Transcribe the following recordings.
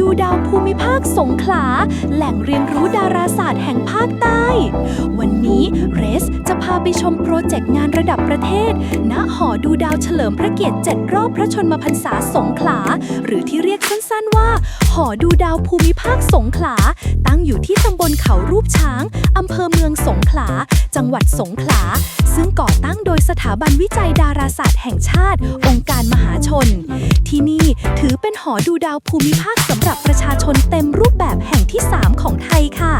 ดูดาวภูมิภาคสงขลา แหล่งเรียนรู้ดาราศาสตร์แห่งภาคใต้ วันนี้เรสจะพาไปชมโปรเจกต์งานระดับประเทศ ณ หอดูดาวเฉลิมพระเกียรติ 7 รอบพระชนมพรรษาสงขลา หรือที่เรียกสั้นๆว่า หอดูดาวภูมิภาคสงขลา ตั้งอยู่ที่ตำบลเขารูปช้าง อำเภอเมืองสงขลา จังหวัดสงขลา ซึ่งก่อตั้งโดยสถาบันวิจัยดาราศาสตร์แห่งชาติ องค์การมหาชน ที่นี่ เป็นหอดูดาวภูมิภาคสำหรับประชาชนเต็มรูปแบบแห่งที่ 3 ของไทยค่ะ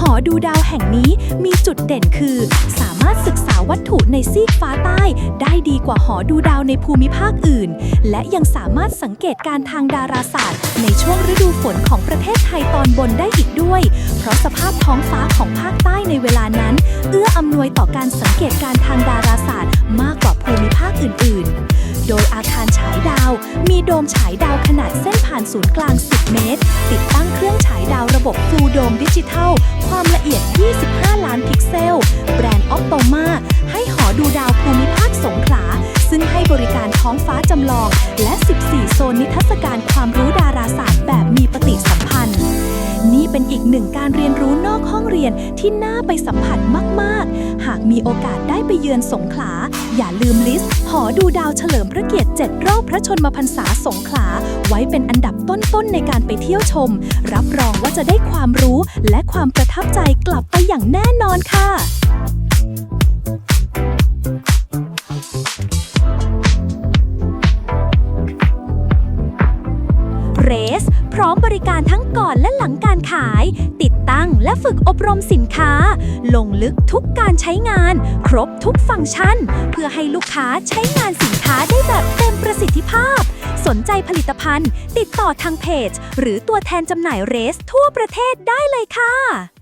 หอดูดาวแห่งนี้มีจุดเด่นคือ สามารถศึกษาวัตถุในซีกฟ้าใต้ ได้ดีกว่าหอดูดาวในภูมิภาคอื่น และยังสามารถสังเกตการทางดาราศาสตร์ ในช่วงฤดูฝนของประเทศไทยตอนบนได้อีกด้วย เพราะสภาพท้องฟ้าของภาคใต้ในเวลานั้น เอื้ออำนวยต่อการสังเกตการทางดาราศาสตร์ มากกว่าภูมิภาคอื่น ๆ โดยอาคารฉา มีโดมฉายดาวขนาดเส้นผ่านศูนย์กลาง 10 เมตร ติดตั้งเครื่องฉายดาวระบบฟูลโดมดิจิทัล ความละเอียด 25 ล้านพิกเซล แบรนด์ออ t โตมาให้หอดูดาวภูมิภาคสงขลา ซึ่งให้บริการท้องฟ้าจำลอง และ 14 โซนนิทรรศการความรู้ดาราศาสตร์แบบมีปฏิสัมพันธ์ นี่เป็นอีกหนึ่งการเรียนรู้นอกห้องเรียนที่น่าไปสัมผัสมาก ๆากมีโอกาสได้ไปเยือนสงขลา อย่าลืมลิสต์หอดูดาวเฉลิมพระเกียรติ7รอบพระชนมพรรษาสงขลา ไว้เป็นอันดับต้นๆในการไปเที่ยวชม รับรองว่าจะได้ความรู้และความประทับใจกลับไปอย่างแน่นอนค่ะเรส ร้อมบริการทั้งก่อนและหลังการขาย ติดตั้งและฝึกอบรมสินค้า ลงลึกทุกการใช้งาน ครบทุกฟังก์ชัน เพื่อให้ลูกค้าใช้งานสินค้าได้แบบเต็มประสิทธิภาพ สนใจผลิตภัณฑ์ ติดต่อทางเพจ หรือตัวแทนจำหน่ายเรสทั่วประเทศได้เลยค่ะ